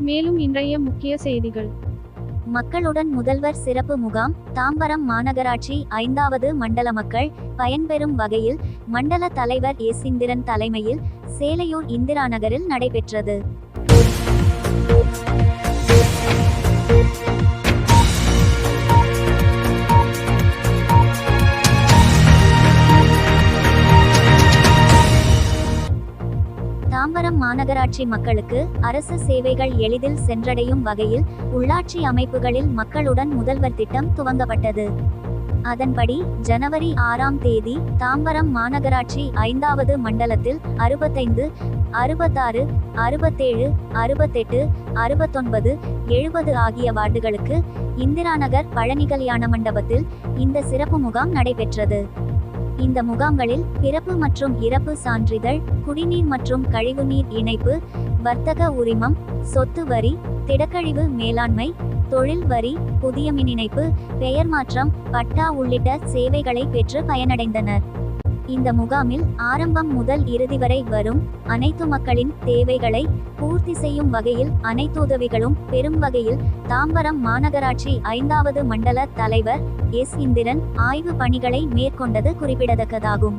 மேலும் இன்றைய முக்கிய செய்திகள். மக்களுடன் முதல்வர் சிறப்பு முகாம் தாம்பரம் மாநகராட்சி ஐந்தாவது மண்டல மக்கள் பயன்பெறும் வகையில் மண்டல தலைவர் எஸ் தலைமையில் சேலையூர் இந்திரா நகரில் நடைபெற்றது. தாம்பரம் மாநகராட்சி மக்களுக்கு அரசு சேவைகள் எளிதில் சென்றடையும் வகையில் உள்ளாட்சி அமைப்புகளில் மக்களுடன் முதல்வர் திட்டம் துவங்கப்பட்டது. அதன்படி ஜனவரி ஆறாம் தேதி தாம்பரம் மாநகராட்சி ஐந்தாவது மண்டலத்தில் அறுபத்தைந்து அறுபத்தாறு அறுபத்தேழு அறுபத்தெட்டு அறுபத்தொன்பது எழுபது ஆகிய வார்டுகளுக்கு இந்திரா நகர் பழனி கல்யாண மண்டபத்தில் இந்த சிறப்பு முகாம் நடைபெற்றது. இந்த முகாம்களில் பிறப்பு மற்றும் இறப்பு சான்றிதழ் குடிநீர் மற்றும் கழிவுநீர் இணைப்பு வர்த்தக உரிமம் சொத்து வரி திடக்கழிவு மேலாண்மை தொழில் வரி புதிய மின் இணைப்பு பெயர் மாற்றம் பட்டா உள்ளிட்ட சேவைகளை பெற்று பயனடைந்தனர். இந்த முகாமில் ஆரம்பம் முதல் இறுதி வரை வரும் அனைத்து மக்களின் தேவைகளை பூர்த்தி செய்யும் வகையில் அனைத்து உதவிகளும் பெரும் வகையில் தாம்பரம் மாநகராட்சி ஐந்தாவது மண்டல தலைவர் எஸ் இந்திரன் ஆய்வு பணிகளை மேற்கொண்டது குறிப்பிடத்தக்கதாகும்.